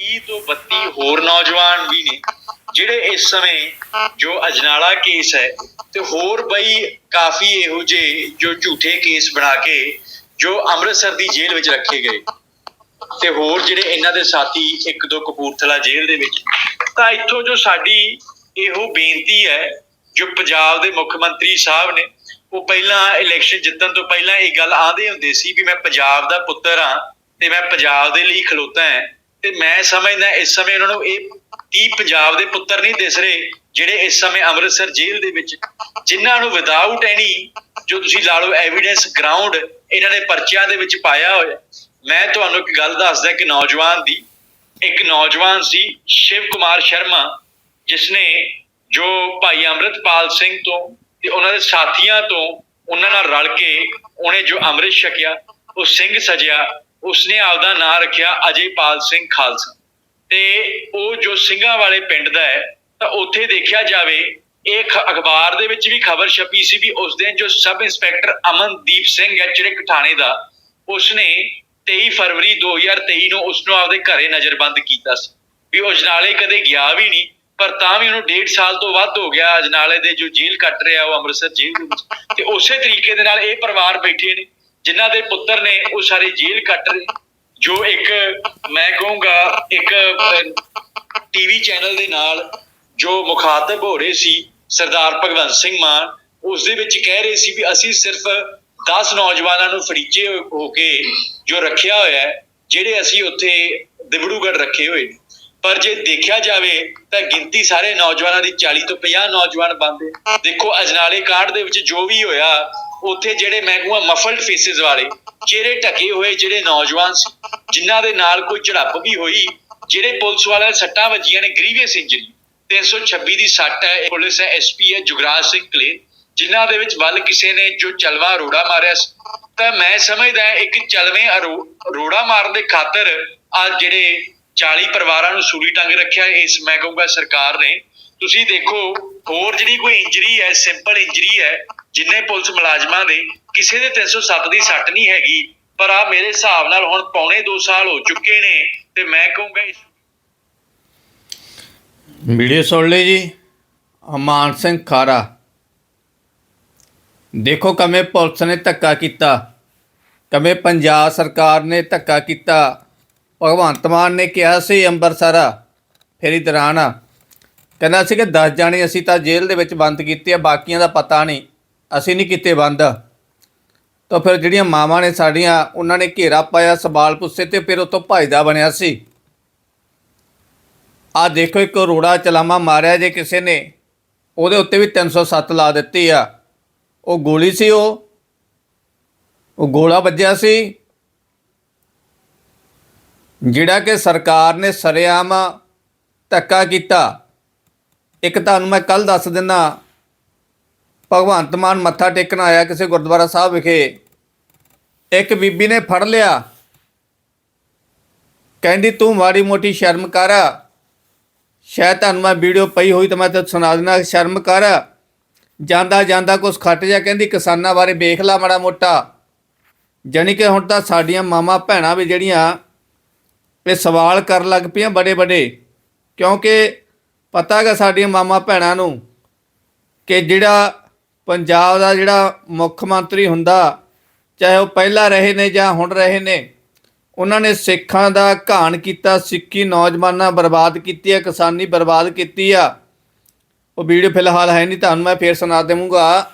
30 ਤੋਂ 32 ਹੋਰ ਨੌਜਵਾਨ ਵੀ ਨੇ, ਜਿਹੜੇ ਇਸ ਸਮੇਂ ਜੋ ਅਜਨਾਲਾ ਕੇਸ ਹੈ ਤੇ ਹੋਰ ਬਈ ਕਾਫੀ ਇਹੋ ਜਿਹੇ ਜੋ ਝੂਠੇ ਕੇਸ ਬਣਾ ਕੇ ਜੋ ਅੰਮ੍ਰਿਤਸਰ ਦੀ ਜੇਲ੍ਹ ਵਿੱਚ ਰੱਖੇ ਗਏ ਤੇ ਹੋਰ ਜਿਹੜੇ ਇਹਨਾਂ ਦੇ ਸਾਥੀ ਇੱਕ ਦੋ ਕਪੂਰਥਲਾ ਜੇਲ੍ਹ ਦੇ ਵਿੱਚ, ਤਾਂ ਇੱਥੋਂ ਜੋ ਸਾਡੀ ਇਹੋ ਬੇਨਤੀ ਹੈ, ਜੋ ਪੰਜਾਬ ਦੇ ਮੁੱਖ ਮੰਤਰੀ ਸਾਹਿਬ ਨੇ, ਉਹ ਪਹਿਲਾਂ ਇਲੈਕਸ਼ਨ ਜਿੱਤਣ ਤੋਂ ਪਹਿਲਾਂ ਇਹ ਗੱਲ ਆਂਦੇ ਹੁੰਦੇ ਸੀ ਵੀ ਮੈਂ ਪੰਜਾਬ ਦਾ ਪੁੱਤਰ ਹਾਂ ਤੇ ਮੈਂ ਪੰਜਾਬ ਦੇ ਲਈ ਖਲੋਤਾ ਹਾਂ। ਤੇ ਮੈਂ ਸਮਝਦਾ ਇਸ ਸਮੇਂ ਉਹਨਾਂ ਨੂੰ ਇਹ 30 ਪੰਜਾਬ ਦੇ ਪੁੱਤਰ ਨਹੀਂ ਦਿਸ ਰਹੇ ਜਿਹੜੇ ਇਸ ਸਮੇਂ ਅੰਮ੍ਰਿਤਸਰ ਜੇਲ੍ਹ ਦੇ ਵਿੱਚ ਜਿਨ੍ਹਾਂ ਨੂੰ ਵਿਦਆਊਟ ਐਨੀ ਜੋ ਤੁਸੀਂ ਲਾ ਲਓ ਐਵੀਡੈਂਸ ਗਰਾਊਂਡ ਇਹਨਾਂ ਨੇ ਪਰਚਿਆਂ ਦੇ ਵਿੱਚ ਪਾਇਆ ਹੋਇਆ। ਮੈਂ ਤੁਹਾਨੂੰ ਇੱਕ ਗੱਲ ਦੱਸਦਾ ਕਿ ਨੌਜਵਾਨ ਦੀ, ਇੱਕ ਨੌਜਵਾਨ ਸੀ ਸ਼ਿਵ ਕੁਮਾਰ ਸ਼ਰਮਾ ਜਿਸ ਨੇ ਜੋ ਭਾਈ ਅੰਮ੍ਰਿਤਪਾਲ ਸਿੰਘ ਤੋਂ ਤੇ ਉਹਨਾਂ ਦੇ ਸਾਥੀਆਂ ਤੋਂ ਉਹਨਾਂ ਨਾਲ ਰਲ ਕੇ ਉਹਨੇ ਜੋ ਅੰਮ੍ਰਿਤ ਛਕਿਆ, ਉਹ ਸਿੰਘ ਸਜਿਆ ਉਸਨੇ ਆਪਦਾ ਨਾਂ ਰੱਖਿਆ ਅਜੇਪਾਲ ਸਿੰਘ ਖਾਲਸਾ। ਤੇ ਉਹ ਜੋ ਸਿੰਘਾਂ ਵਾਲੇ ਪਿੰਡ ਦਾ ਹੈ, ਤਾਂ ਉੱਥੇ ਦੇਖਿਆ ਜਾਵੇ, ਇਹ ਅਖਬਾਰ ਦੇ ਵਿੱਚ ਵੀ ਖਬਰ ਛਪੀ ਸੀ ਵੀ ਉਸ ਦਿਨ ਜੋ ਸਬ ਇੰਸਪੈਕਟਰ ਅਮਨਦੀਪ ਸਿੰਘ ਹੈ ਜਿਹੜੇ ਥਾਣੇ ਦਾ, ਉਸਨੇ 23 ਫਰਵਰੀ 2023 ਨੂੰ ਉਸ ਨੂੰ ਆਪਦੇ ਘਰੇ ਨਜ਼ਰਬੰਦ ਕੀਤਾ ਸੀ। ਵੀ ਉਹ ਅਜਨਾਲੇ ਕਦੇ ਗਿਆ ਵੀ ਨਹੀਂ, ਪਰ ਤਾਂ ਵੀ ਉਹਨੂੰ ਡੇਢ ਸਾਲ ਤੋਂ ਵੱਧ ਹੋ ਗਿਆ ਅਜਨਾਲੇ ਦੇ ਜੋ ਜੇਲ੍ਹ ਕੱਟ ਰਿਹਾ, ਉਹ ਅੰਮ੍ਰਿਤਸਰ ਜੇਲ੍ਹ ਦੇ ਵਿੱਚ। ਤੇ ਉਸੇ ਤਰੀਕੇ ਦੇ ਨਾਲ ਇਹ ਪਰਿਵਾਰ ਬੈਠੇ ਨੇ। ਜਿਨ੍ਹਾਂ ਦੇ ਪੁੱਤਰ ਨੇ ਉਹ ਸਾਰੇ ਜੇਲ੍ਹ ਕੱਟ ਰਹੇ ਜੋ ਇੱਕ, ਮੈਂ ਕਹੂੰਗਾ, ਇੱਕ ਟੀਵੀ ਚੈਨਲ ਦੇ ਨਾਲ ਜੋ ਮੁਖਾਤਬ ਹੋ ਰਹੇ ਸੀ, ਸਰਦਾਰ ਭਗਵੰਤ ਸਿੰਘ ਮਾਨ ਉਸ ਦੇ ਵਿੱਚ ਕਹਿ ਰਹੇ ਸੀ ਵੀ ਅਸੀਂ ਸਿਰਫ 10 ਨੌਜਵਾਨਾਂ ਨੂੰ ਫਰੀਚੇ ਹੋ ਕੇ ਜੋ ਰੱਖਿਆ ਹੋਇਆ ਹੈ, ਜਿਹੜੇ ਅਸੀਂ ਉੱਥੇ ਦਿਬੜੂਗੜ ਰੱਖੇ ਹੋਏ ਨੇ। ਪਰ ਜੇ ਦੇਖਿਆ ਜਾਵੇ ਤਾਂ ਗਿਣਤੀ ਸਾਰੇ ਨੌਜਵਾਨਾਂ ਦੀ 40 ਤੋਂ 50 ਨੌਜਵਾਨ ਬੰਦੇ ਦੇਖੋ ਅਜਨਾਲੇ ਕਾਂਡ ਦੇ ਵਿੱਚ ਜੋ ਵੀ ਹੋਇਆ ਉੱਥੇ ਜਿਹੜੇ ਮੈਂ ਕਹੂੰਗਾ ਮਫਲਡ ਫੇਸਿਸ ਵਾਲੇ, ਚਿਹਰੇ ਢਕੇ ਹੋਏ ਜਿਹੜੇ ਨੌਜਵਾਨ ਸੀ, ਜਿਨ੍ਹਾਂ ਦੇ ਨਾਲ ਕੋਈ ਝੜਪ ਵੀ ਹੋਈ, ਜਿਹੜੇ ਪੁਲਿਸ ਵਾਲਿਆਂ ਸੱਟਾਂ ਵੱਜੀਆਂ ਨੇ ਗ੍ਰੀਵੀਅਸ ਇੰਜਰੀ 326 ਦੀ ਸੱਟ ਹੈ, ਇਹ ਪੁਲਿਸ ਹੈ ਐਸਪੀ ਹੈ ਜੁਗਰਾਜ ਸਿੰਘ ਕਲੇਰ, ਜਿਨ੍ਹਾਂ ਦੇ ਵਿੱਚ ਵੱਲ ਕਿਸੇ ਨੇ ਜੋ ਚਲਵਾ ਰੋੜਾ ਮਾਰਿਆ ਸੀ। ਤਾਂ ਮੈਂ ਸਮਝਦਾ ਇੱਕ ਚਲਵੇਂ ਅਰੋ- ਰੋੜਾ ਮਾਰਨ ਦੇ ਖਾਤਰ ਆ ਜਿਹੜੇ 40 ਪਰਿਵਾਰਾਂ ਨੂੰ ਸੂਲੀ ਟੰਗ ਰੱਖਿਆ, ਇਸ ਮੈਂ ਕਹੂੰਗਾ ਸਰਕਾਰ ਨੇ ਤੁਸੀਂ ਦੇਖੋ, ਹੋਰ ਜਿਹੜੀ ਕੋਈ ਇੰਜਰੀ ਹੈ ਸਿੰਪਲ ਇੰਜਰੀ ਹੈ, ਜਿੰਨੇ ਪੁਲਿਸ ਮੁਲਾਜ਼ਮਾਂ ਦੇ, ਕਿਸੇ ਦੇ 307 ਦੀ ਸੱਟ ਨਹੀਂ ਹੈਗੀ, ਪਰ ਆ ਮੇਰੇ ਹਿਸਾਬ ਨਾਲ ਹੁਣ ਪੌਣੇ 2 ਸਾਲ ਹੋ ਚੁੱਕੇ ਨੇ ਤੇ ਮੈਂ ਕਹੂੰਗਾ ਵੀਡੀਓ ਸੁਣ ਲਈ ਜੀ। ਅਮਾਨ ਸਿੰਘ ਖਾਰਾ। ਦੇਖੋ ਕਿਵੇਂ ਪੁਲਿਸ ਨੇ ਧੱਕਾ ਕੀਤਾ। ਕਿਵੇਂ ਪੰਜਾਬ ਸਰਕਾਰ ਨੇ ਧੱਕਾ ਕੀਤਾ। ਭਗਵੰਤ ਮਾਨ ਨੇ ਕਿਹਾ ਸੀ, ਅੰਬਰਸਰ ਫੇਰੀ ਦੌਰਾਨ ਕਹਿੰਦਾ ਸੀ ਕਿ 10 ਜਾਣੇ ਅਸੀਂ ਤਾਂ ਜੇਲ੍ਹ ਦੇ ਵਿੱਚ ਬੰਦ ਕੀਤੇ ਆ, ਬਾਕੀਆਂ ਦਾ ਪਤਾ ਨਹੀਂ। ਅਸੀਂ ਨਹੀਂ ਕੀਤੇ ਬੰਦ। ਤਾਂ ਫਿਰ ਜਿਹੜੀਆਂ ਮਾਵਾਂ ਨੇ ਸਾਡੀਆਂ, ਉਹਨਾਂ ਨੇ ਘੇਰਾ ਪਾਇਆ ਸਵਾਲ ਪੁੱਛੇ ਤੇ ਫਿਰ ਉਤੋਂ ਭਜਦਾ ਬਣਿਆ ਸੀ। ਆ ਦੇਖੋ, ਇੱਕ ਰੋੜਾ ਚਲਾਮਾ ਮਾਰਿਆ ਜੇ ਕਿਸੇ ਨੇ, ਉਹਦੇ ਉੱਤੇ ਵੀ 307 ਲਾ ਦਿੱਤੀ ਆ। ਉਹ ਗੋਲੀ ਸੀ ਉਹ? ਉਹ ਗੋਲਾ ਵੱਜਿਆ ਸੀ? ਜਿਹੜਾ ਕਿ ਸਰਕਾਰ ਨੇ ਸਰੇਆਮ ਧੱਕਾ ਕੀਤਾ। ਇੱਕ ਤੁਹਾਨੂੰ ਮੈਂ ਕੱਲ ਦੱਸ ਦਿੰਦਾ, ਭਗਵੰਤ ਮਾਨ ਮੱਥਾ ਟੇਕਣ ਆਇਆ ਕਿਸੇ ਗੁਰਦੁਆਰਾ ਸਾਹਿਬ ਵਿਖੇ। ਇੱਕ ਬੀਬੀ ਨੇ ਫੜ ਲਿਆ। ਕਹਿੰਦੀ, ਤੂੰ ਮਾੜੀ ਮੋਟੀ ਸ਼ਰਮ ਕਰ। ਸ਼ਾਇਦ ਤੁਹਾਨੂੰ ਮੈਂ ਵੀਡੀਓ ਪਈ ਹੋਈ ਤਾਂ ਮੈਂ ਤਾਂ ਸੁਣਾ ਦਿੰਦਾ, ਸ਼ਰਮ ਕਰ। ਜਾਂਦਾ ਜਾਂਦਾ ਕੁਛ ਖੱਟ ਜਾ, ਕਹਿੰਦੀ, ਕਿਸਾਨਾਂ ਬਾਰੇ ਵੇਖ ਲਾ ਮਾੜਾ ਮੋਟਾ। ਜਾਣੀ ਕਿ ਹੁਣ ਤਾਂ ਸਾਡੀਆਂ ਮਾਮਾ ਭੈਣਾਂ ਵੀ ਜਿਹੜੀਆਂ, ਇਹ ਸਵਾਲ ਕਰਨ ਲੱਗ ਪਈਆਂ ਬੜੇ ਬੜੇ ਕਿਉਂਕਿ ਪਤਾ ਹੈਗਾ ਸਾਡੀਆਂ ਮਾਮਾ ਭੈਣਾਂ ਨੂੰ ਕਿ ਜਿਹੜਾ ਪੰਜਾਬ ਦਾ ਜਿਹੜਾ ਮੁੱਖ ਮੰਤਰੀ ਹੁੰਦਾ, ਚਾਹੇ ਉਹ ਪਹਿਲਾਂ ਰਹੇ ਨੇ ਜਾਂ ਹੁਣ ਰਹੇ ਨੇ, ਉਹਨਾਂ ਨੇ ਸਿੱਖਾਂ ਦਾ ਘਾਣ ਕੀਤਾ, ਸਿੱਖੀ ਨੌਜਵਾਨਾਂ ਬਰਬਾਦ ਕੀਤੀ ਆ, ਕਿਸਾਨੀ ਬਰਬਾਦ ਕੀਤੀ ਆ। ਉਹ ਵੀਡੀਓ ਫਿਲਹਾਲ ਹੈ ਨਹੀਂ, ਤੁਹਾਨੂੰ ਮੈਂ ਫੇਰ ਸੁਣਾ ਦੇਵਾਂਗਾ।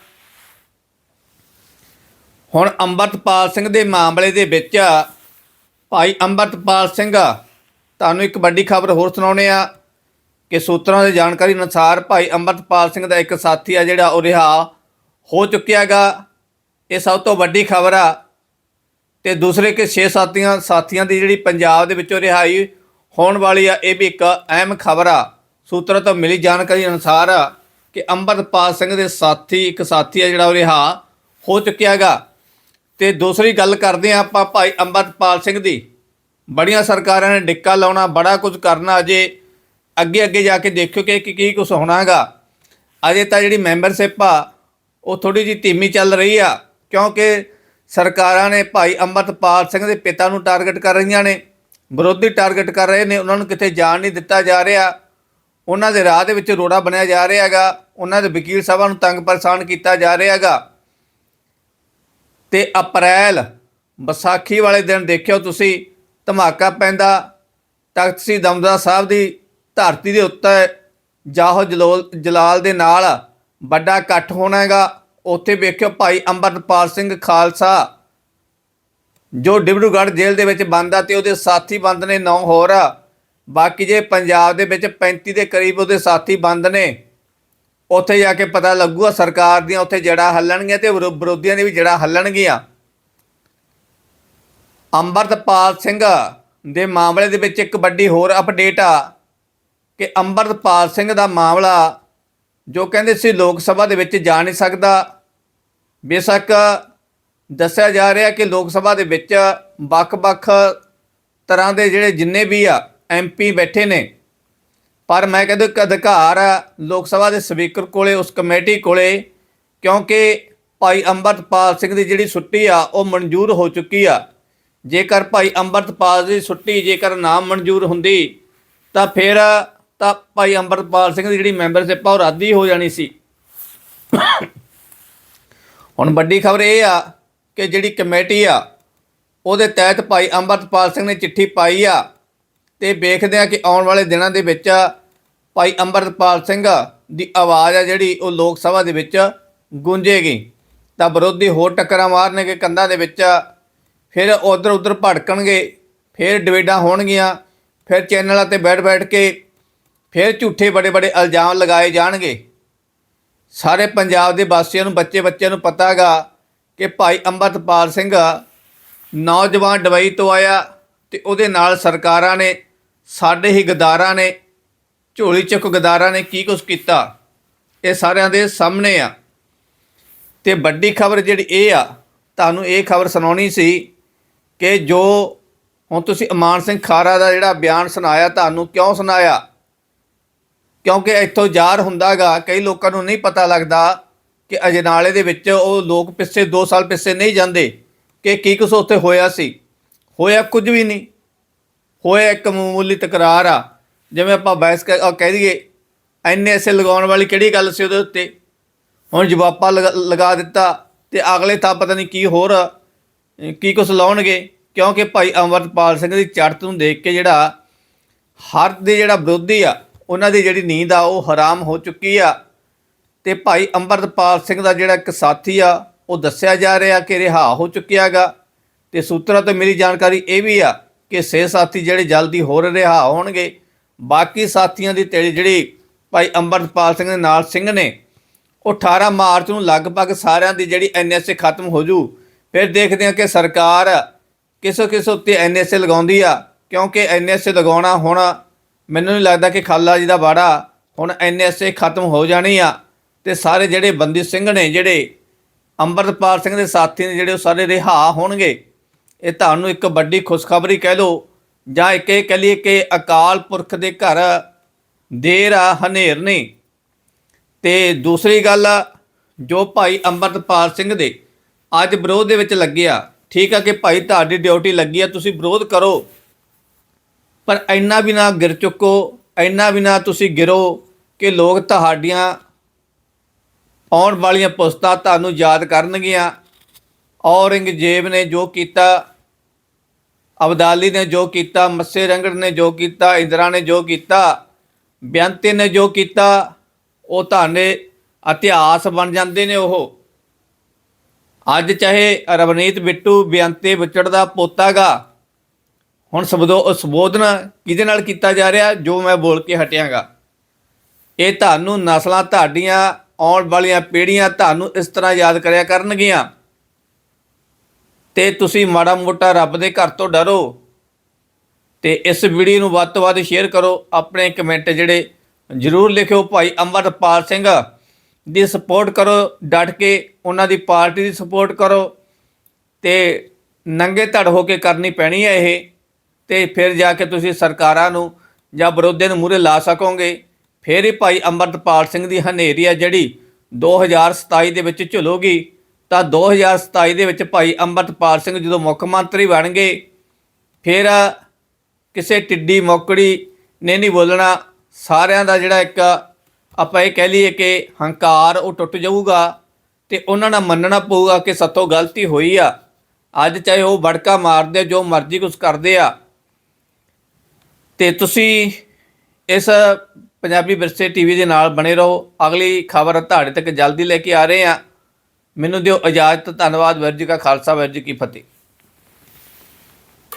ਹੁਣ ਅੰਮ੍ਰਿਤਪਾਲ ਸਿੰਘ ਦੇ ਮਾਮਲੇ ਦੇ ਵਿੱਚ ਭਾਈ ਅੰਮ੍ਰਿਤਪਾਲ ਸਿੰਘ, ਤੁਹਾਨੂੰ ਇੱਕ ਵੱਡੀ ਖਬਰ ਹੋਰ ਸੁਣਾਉਣੇ ਆ। ਕਿ ਸੂਤਰਾਂ ਦੀ ਜਾਣਕਾਰੀ ਅਨੁਸਾਰ ਭਾਈ ਅੰਮ੍ਰਿਤਪਾਲ ਸਿੰਘ ਦਾ ਇੱਕ ਸਾਥੀ ਆ ਜਿਹੜਾ ਉਹ ਰਿਹਾ ਹੋ ਚੁੱਕਿਆ ਹੈਗਾ। ਇਹ ਸਭ ਤੋਂ ਵੱਡੀ ਖਬਰ ਆ ਤੇ ਦੂਸਰੇ ਕਿ 6 ਸਾਥੀਆਂ ਸਾਥੀਆਂ ਦੀ ਜਿਹੜੀ ਪੰਜਾਬ ਦੇ ਵਿੱਚੋਂ ਰਿਹਾਈ ਹੋਣ ਵਾਲੀ ਆ, ਇਹ ਵੀ ਇੱਕ ਅਹਿਮ ਖਬਰ ਆ। ਸੂਤਰਾਂ ਤੋਂ ਮਿਲੀ ਜਾਣਕਾਰੀ ਅਨੁਸਾਰ ਕਿ ਅੰਮ੍ਰਿਤਪਾਲ ਸਿੰਘ ਦੇ ਸਾਥੀ, ਇੱਕ ਸਾਥੀ ਆ ਜਿਹੜਾ ਉਹ ਰਿਹਾ ਹੋ ਚੁੱਕਿਆ ਹੈਗਾ। ਤੇ ਦੂਸਰੀ ਗੱਲ ਕਰਦੇ ਆ ਆਪਾਂ ਭਾਈ ਅੰਮ੍ਰਿਤਪਾਲ ਸਿੰਘ ਦੀ। ਬੜੀਆਂ ਸਰਕਾਰਾਂ ਨੇ ਡਿੱਕਾ ਲਾਉਣਾ, ਬੜਾ ਕੁਝ ਕਰਨਾ ਅਜੇ ਅੱਗੇ ਅੱਗੇ ਜਾ ਕੇ ਦੇਖਿਓ ਕਿ ਕੀ ਕੀ ਕੁਝ ਹੋਣਾ ਹੈਗਾ। ਅਜੇ ਤਾਂ ਜਿਹੜੀ ਮੈਂਬਰਸ਼ਿਪ ਆ, ਉਹ ਥੋੜੀ ਜਿਹੀ ਧੀਮੀ ਚੱਲ ਰਹੀ ਆ, ਕਿਉਂਕਿ ਸਰਕਾਰਾਂ ਨੇ ਭਾਈ ਅੰਮ੍ਰਿਤਪਾਲ ਸਿੰਘ ਦੇ ਪਿਤਾ ਨੂੰ ਟਾਰਗੇਟ ਕਰ ਰਹੀਆਂ ਨੇ, ਵਿਰੋਧੀ ਟਾਰਗੇਟ ਕਰ ਰਹੇ ਨੇ, ਉਹਨਾਂ ਨੂੰ ਕਿਤੇ ਜਾਣ ਨਹੀਂ ਦਿੱਤਾ ਜਾ ਰਿਹਾ। ਉਹਨਾਂ ਦੇ ਰਾਹ ਦੇ ਵਿੱਚ ਰੋੜਾ ਬਣਿਆ ਜਾ ਰਿਹਾ ਹੈਗਾ, ਉਹਨਾਂ ਦੇ ਵਕੀਲ ਸਾਹਿਬਾਂ ਨੂੰ ਤੰਗ ਪਰੇਸ਼ਾਨ ਕੀਤਾ ਜਾ ਰਿਹਾ ਹੈਗਾ। ਤੇ ਅਪ੍ਰੈਲ, ਵਿਸਾਖੀ ਵਾਲੇ ਦਿਨ ਦੇਖਿਓ ਤੁਸੀਂ, ਧਮਾਕਾ ਪੈਂਦਾ। ਤਖਤ ਸ੍ਰੀ ਦਮਦਮਾ ਸਾਹਿਬ ਦੀ ਧਰਤੀ ਦੇ ਉੱਤੇ ਜਾਹੋ ਜਲੋਲ ਜਲਾਲ ਦੇ ਨਾਲ ਵੱਡਾ ਇਕੱਠ ਹੋਣਾ ਹੈਗਾ। ਉੱਥੇ ਵੇਖਿਓ ਭਾਈ ਅੰਮ੍ਰਿਤਪਾਲ ਸਿੰਘ ਖਾਲਸਾ, ਜੋ ਡਿਬਰੂਗੜ੍ਹ ਜੇਲ੍ਹ ਦੇ ਵਿੱਚ ਬੰਦ ਆ ਤੇ ਉਹਦੇ ਸਾਥੀ ਬੰਦ ਨੇ ਨੌ ਹੋਰ। ਬਾਕੀ ਜੇ ਪੰਜਾਬ ਦੇ ਵਿੱਚ 35 ਦੇ ਕਰੀਬ ਉਹਦੇ ਸਾਥੀ ਬੰਦ ਨੇ, ਉੱਥੇ ਜਾ ਕੇ ਪਤਾ ਲੱਗੂਗਾ ਸਰਕਾਰ ਦੀਆਂ ਉੱਥੇ ਜੜਾ ਹੱਲਣਗੀਆਂ ਤੇ ਵਿਰੋ- ਵਿਰੋਧੀਆਂ ਦੀ ਵੀ ਜੜਾ ਹੱਲਣਗੀਆਂ। ਅੰਮ੍ਰਿਤਪਾਲ ਸਿੰਘ ਦੇ ਮਾਮਲੇ ਦੇ ਵਿੱਚ ਇੱਕ ਵੱਡੀ ਹੋਰ ਅਪਡੇਟ ਆ। ਕਿ ਅੰਮ੍ਰਿਤਪਾਲ ਸਿੰਘ ਦਾ ਮਾਮਲਾ ਜੋ ਕਹਿੰਦੇ ਸੀ ਲੋਕ ਸਭਾ ਦੇ ਵਿੱਚ ਜਾ ਨਹੀਂ ਸਕਦਾ, ਬੇਸ਼ੱਕ ਦੱਸਿਆ ਜਾ ਰਿਹਾ ਕਿ ਲੋਕ ਸਭਾ ਦੇ ਵਿੱਚ ਵੱਖ-ਵੱਖ ਤਰ੍ਹਾਂ ਦੇ ਜਿਹੜੇ ਜਿੰਨੇ ਵੀ ਆ ਐਮਪੀ ਬੈਠੇ ਨੇ। ਪਰ ਮੈਂ ਕਹਿੰਦਾ ਇੱਕ ਅਧਿਕਾਰ ਆ ਲੋਕ ਸਭਾ ਦੇ ਸਪੀਕਰ ਕੋਲੇ, ਉਸ ਕਮੇਟੀ ਕੋਲੇ, ਕਿਉਂਕਿ ਭਾਈ ਅੰਮ੍ਰਿਤਪਾਲ ਸਿੰਘ ਦੀ ਜਿਹੜੀ ਛੁੱਟੀ ਆ, ਉਹ ਮਨਜ਼ੂਰ ਹੋ ਚੁੱਕੀ ਆ। ਜੇਕਰ ਭਾਈ ਅੰਮ੍ਰਿਤਪਾਲ ਦੀ ਛੁੱਟੀ ਜੇਕਰ ਨਾ ਮਨਜ਼ੂਰ ਹੁੰਦੀ, ਤਾਂ ਫਿਰ ਤਾਂ ਭਾਈ ਅੰਮ੍ਰਿਤਪਾਲ ਸਿੰਘ ਦੀ ਜਿਹੜੀ ਮੈਂਬਰਸ਼ਿਪ ਆ ਉਹ ਰੱਦ ਹੀ ਹੋ ਜਾਣੀ ਸੀ। ਹੁਣ ਵੱਡੀ ਖਬਰ ਇਹ ਆ ਕਿ ਜਿਹੜੀ ਕਮੇਟੀ ਆ, ਉਹਦੇ ਤਹਿਤ ਭਾਈ ਅੰਮ੍ਰਿਤਪਾਲ ਸਿੰਘ ਨੇ ਚਿੱਠੀ ਪਾਈ ਆ ਤੇ ਵੇਖਦੇ ਆ ਕਿ ਆਉਣ ਵਾਲੇ ਦਿਨਾਂ ਦੇ ਵਿੱਚ ਭਾਈ ਅੰਮ੍ਰਿਤਪਾਲ ਸਿੰਘ ਦੀ ਆਵਾਜ਼ ਆ ਜਿਹੜੀ ਉਹ ਲੋਕ ਸਭਾ ਦੇ ਵਿੱਚ ਗੂੰਜੇਗੀ। ਤਾਂ ਵਿਰੋਧੀ ਹੋਰ ਟੱਕਰਾਂ ਮਾਰਨਗੇ ਕੰਧਾਂ ਦੇ ਵਿੱਚ, ਫਿਰ ਉਧਰ ਉਧਰ ਭੜਕਣਗੇ, ਫਿਰ ਡਿਬੇਟਾਂ ਹੋਣਗੀਆਂ, ਫਿਰ ਚੈਨਲਾਂ ਤੇ ਬੈਠ ਬੈਠ ਕੇ ਫਿਰ ਝੂਠੇ ਬੜੇ ਬੜੇ ਇਲਜ਼ਾਮ ਲਗਾਏ ਜਾਣਗੇ। ਸਾਰੇ ਪੰਜਾਬ ਦੇ ਵਾਸੀਆਂ ਨੂੰ, ਬੱਚੇ ਬੱਚਿਆਂ ਨੂੰ ਪਤਾ ਹੈਗਾ ਕਿ ਭਾਈ ਅੰਮ੍ਰਿਤਪਾਲ ਸਿੰਘ ਨੌਜਵਾਨ ਡਬਈ ਤੋਂ ਆਇਆ ਤੇ ਉਹਦੇ ਨਾਲ ਸਰਕਾਰਾਂ ਨੇ, ਸਾਡੇ ਹੀ ਗਦਾਰਾਂ ਨੇ, ਝੋਲੀ ਚੱਕ ਗਦਾਰਾਂ ਨੇ ਕੀ ਕੁਛ ਕੀਤਾ? ਇਹ ਸਾਰਿਆਂ ਦੇ ਸਾਹਮਣੇ ਆ। ਤੇ ਵੱਡੀ ਖਬਰ ਜਿਹੜੀ ਇਹ ਆ, ਤੁਹਾਨੂੰ ਇਹ ਖਬਰ ਸੁਣਾਉਣੀ ਸੀ ਕਿ ਜੋ ਹੁਣ ਤੁਸੀਂ ਅਮਾਨ ਸਿੰਘ ਖਾਰਾ ਦਾ ਜਿਹੜਾ ਬਿਆਨ ਸੁਣਾਇਆ, ਤੁਹਾਨੂੰ ਕਿਉਂ ਸੁਣਾਇਆ? ਕਿਉਂਕਿ ਇੱਥੋਂ ਜ਼ਾਹਰ ਹੁੰਦਾਗਾ, ਕਈ ਲੋਕਾਂ ਨੂੰ ਨਹੀਂ ਪਤਾ ਲੱਗਦਾ ਕਿ ਅਜਨਾਲੇ ਦੇ ਵਿੱਚ ਉਹ ਲੋਕ ਪਿੱਛੇ 2 ਸਾਲ ਪਿੱਛੇ ਨਹੀਂ ਜਾਂਦੇ ਕਿ ਕੀ ਕੁਛ ਉੱਥੇ ਹੋਇਆ ਸੀ। ਹੋਇਆ ਕੁਝ ਵੀ ਨਹੀਂ। ਹੋਇਆ ਇੱਕ ਮਾਮੂਲੀ ਤਕਰਾਰ ਆ। ਜਿਵੇਂ ਆਪਾਂ ਬਹਿਸ ਕ- ਅਹ ਕਹਿ ਦਈਏ ਐਨੇ ਲਗਾਉਣ ਵਾਲੀ ਕਿਹੜੀ ਗੱਲ ਸੀ ਉਹਦੇ ਉੱਤੇ? ਹੁਣ ਜਵਾਬਾ ਲਗਾ ਲਗਾ ਦਿੱਤਾ ਤੇ ਅਗਲੇ ਤਾਂ ਪਤਾ ਨਹੀਂ ਕੀ ਹੋਰ, ਕੀ ਕੁਛ ਲਾਉਣਗੇ। ਕਿਉਂਕਿ ਭਾਈ ਅਮਰਪਾਲ ਸਿੰਘ ਦੀ ਚੜ੍ਹਤ ਨੂੰ ਦੇਖ ਕੇ ਜਿਹੜਾ ਹਰ ਦੇ ਜਿਹੜਾ ਵਿਰੋਧੀ ਆ ਉਹਨਾਂ ਦੀ ਜਿਹੜੀ ਨੀਂਦ ਆ ਉਹ ਹਰਾਮ ਹੋ ਚੁੱਕੀ ਆ। ਤੇ ਭਾਈ ਅੰਮ੍ਰਿਤਪਾਲ ਸਿੰਘ ਦਾ ਜਿਹੜਾ ਇੱਕ ਸਾਥੀ ਆ, ਉਹ ਦੱਸਿਆ ਜਾ ਰਿਹਾ ਕਿ ਰਿਹਾ ਹੋ ਚੁੱਕਿਆਗਾ ਤੇ ਸੂਤਰਾਂ ਤੋਂ ਮੇਰੀ ਜਾਣਕਾਰੀ ਇਹ ਵੀ ਆ ਕਿ ਸੇ ਸਾਥੀ ਜਿਹੜੇ ਜਲਦੀ ਹੋਰ ਰਿਹਾ ਹੋਣਗੇ। ਬਾਕੀ ਸਾਥੀਆਂ ਦੀ ਤੇੜੀ ਜਿਹੜੀ ਭਾਈ ਅੰਮ੍ਰਿਤਪਾਲ ਸਿੰਘ ਦੇ ਨਾਲ ਸਿੰਘ ਨੇ, ਉਹ 18 ਮਾਰਚ ਨੂੰ ਲਗਭਗ ਸਾਰਿਆਂ ਦੀ ਜਿਹੜੀ ਐਨਐਸਏ ਖਤਮ ਹੋ ਜੂ। ਫਿਰ ਦੇਖਦੇ ਹਾਂ ਕਿ ਸਰਕਾਰ ਕਿਸੇ ਕਿਸੇ ਉੱਤੇ ਐਨਐਸਏ ਲਗਾਉਂਦੀ ਆ, ਕਿਉਂਕਿ ਐਨਐਸਏ ਲਗਾਉਣਾ ਹੋਣਾ ਮੈਨੂੰ ਨਹੀਂ ਲੱਗਦਾ ਕਿ ਖਾਲਾ ਜੀ ਦਾ ਬਾੜਾ ਹੁਣ ਐਨਐਸਏ ਖਤਮ ਹੋ ਜਾਣੀ ਆ। ਤੇ ਸਾਰੇ ਜਿਹੜੇ ਬੰਦੀ ਸਿੰਘ ਨੇ, ਜਿਹੜੇ ਅੰਮ੍ਰਿਤਪਾਲ ਸਿੰਘ ਦੇ ਸਾਥੀ ਨੇ, ਜਿਹੜੇ ਉਹ ਸਾਰੇ ਰਿਹਾ ਹੋਣਗੇ। ਇਹ ਤੁਹਾਨੂੰ ਇੱਕ ਵੱਡੀ ਖੁਸ਼ਖਬਰੀ ਕਹਿ ਲਓ, ਜਾਂ ਇੱਕ ਇਹ ਕਹਿ ਲਈਏ ਕਿ ਅਕਾਲ ਪੁਰਖ ਦੇ ਘਰ ਦੇਰ ਆ, ਹਨੇਰ ਨਹੀਂ। ਤੇ ਦੂਸਰੀ ਗੱਲ ਜੋ ਭਾਈ ਅੰਮ੍ਰਿਤਪਾਲ ਸਿੰਘ ਦੇ ਅੱਜ ਵਿਰੋਧ ਦੇ ਵਿੱਚ ਲੱਗਿਆ ਠੀਕ ਆ ਕਿ ਭਾਈ ਤੁਹਾਡੀ ਡਿਊਟੀ ਲੱਗੀ ਆ, ਤੁਸੀਂ ਵਿਰੋਧ ਕਰੋ। ਪਰ ਇੰਨਾ ਵੀ ਨਾ ਗਿਰ ਚੁੱਕੋ, ਇੰਨਾ ਵੀ ਨਾ ਤੁਸੀਂ ਗਿਰੋ ਕਿ ਲੋਕ ਤੁਹਾਡੀਆਂ ਆਉਣ ਵਾਲੀਆਂ ਪੁਸਤਾਂ ਤੁਹਾਨੂੰ ਯਾਦ ਕਰਨਗੀਆਂ। ਔਰੰਗਜ਼ੇਬ ਨੇ ਜੋ ਕੀਤਾ, ਅਬਦਾਲੀ ਨੇ ਜੋ ਕੀਤਾ, ਮੱਸੇ ਰੰਗੜ ਨੇ ਜੋ ਕੀਤਾ, ਇੰਦਰਾ ਨੇ ਜੋ ਕੀਤਾ, ਬੇਅੰਤੇ ਨੇ ਜੋ ਕੀਤਾ, ਉਹ ਤੁਹਾਡੇ ਇਤਿਹਾਸ ਬਣ ਜਾਂਦੇ ਨੇ ਉਹ। ਅੱਜ ਚਾਹੇ ਰਵਨੀਤ ਬਿੱਟੂ ਬੇਅੰਤੇ ਵਿਚੜ ਦਾ ਪੋਤਾਗਾ ਹੁਣ ਸਬਦੋ ਸੰਬੋਧਨ ਕਿਹਦੇ ਨਾਲ ਕੀਤਾ ਜਾ ਰਿਹਾ? ਜੋ ਮੈਂ ਬੋਲ ਕੇ ਹਟਿਆਗਾ। ਇਹ ਤੁਹਾਨੂੰ ਨਸਲਾਂ ਤੁਹਾਡੀਆਂ ਆਉਣ ਵਾਲੀਆਂ ਪੀੜ੍ਹੀਆਂ ਤੁਹਾਨੂੰ ਇਸ ਤਰ੍ਹਾਂ ਯਾਦ ਕਰਿਆ ਕਰਨਗੀਆਂ। ਤੇ ਤੁਸੀਂ ਮਾੜਾ ਮੋਟਾ ਰੱਬ ਦੇ ਘਰ ਤੋਂ ਡਰੋ। ਤੇ ਇਸ ਵੀਡੀਓ ਨੂੰ ਵੱਧ ਤੋਂ ਵੱਧ ਸ਼ੇਅਰ ਕਰੋ। ਆਪਣੇ ਕਮੈਂਟ ਜਿਹੜੇ ਜਰੂਰ ਲਿਖਿਓ ਭਾਈ ਅੰਮ੍ਰਿਤਪਾਲ ਸਿੰਘ ਦੀ ਸਪੋਰਟ ਕਰੋ। ਡਟ ਕੇ ਉਹਨਾਂ ਦੀ ਪਾਰਟੀ ਦੀ ਸਪੋਰਟ ਕਰੋ। ਤੇ ਨੰਗੇ ਧੜ ਹੋ ਕੇ ਕਰਨੀ ਪੈਣੀ ਹੈ ਇਹ। ਤੇ ਫਿਰ ਜਾ ਕੇ ਤੁਸੀਂ ਸਰਕਾਰਾਂ ਨੂੰ ਜਾਂ ਵਿਰੋਧੀਆਂ ਨੂੰ ਮੂਹਰੇ ਲਾ ਸਕੋਗੇ। ਫਿਰ ਹੀ ਭਾਈ ਅੰਮ੍ਰਿਤਪਾਲ ਸਿੰਘ ਦੀ ਹਨੇਰੀ ਆ ਜਿਹੜੀ 2027 ਦੇ ਵਿੱਚ ਝੁਲੂਗੀ। ਤਾਂ 2027 ਦੇ ਵਿੱਚ ਭਾਈ ਅੰਮ੍ਰਿਤਪਾਲ ਸਿੰਘ ਜਦੋਂ ਮੁੱਖ ਮੰਤਰੀ ਬਣ ਗਏ, ਫਿਰ ਕਿਸੇ ਟਿੱਡੀ ਮੌਕੜੀ ਨੇ ਨਹੀਂ ਬੋਲਣਾ। ਸਾਰਿਆਂ ਦਾ ਜਿਹੜਾ ਇੱਕ ਆਪਾਂ ਇਹ ਕਹਿ ਲਈਏ ਕਿ ਹੰਕਾਰ ਉਹ ਟੁੱਟ ਜਾਊਗਾ ਤੇ ਉਹਨਾਂ ਨਾਲ ਮੰਨਣਾ ਪਊਗਾ ਕਿ ਸਤੋਂ ਗਲਤੀ ਹੋਈ ਆ। ਅੱਜ ਚਾਹੇ ਉਹ ਵੜਕਾ ਮਾਰਦੇ ਜੋ ਮਰਜ਼ੀ ਕੁਝ ਕਰਦੇ ਆ ਤੇ ਤੁਸੀਂ ਇਸ ਪੰਜਾਬੀ ਵਿਰਸੇ ਟੀਵੀ ਦੇ ਨਾਲ ਬਣੇ ਰਹੋ। ਅਗਲੀ ਖਬਰ ਤੁਹਾਡੇ ਤੱਕ ਜਲਦੀ ਲੈ ਕੇ ਆ ਰਹੇ ਹਾਂ। ਮੈਨੂੰ ਦਿਓ ਇਜਾਜ਼ਤ। ਧੰਨਵਾਦ। ਵੀਰ ਜੀ ਕਾ ਖਾਲਸਾ। ਵੀਰ ਜੀ ਕੀ ਫਤਿਹ।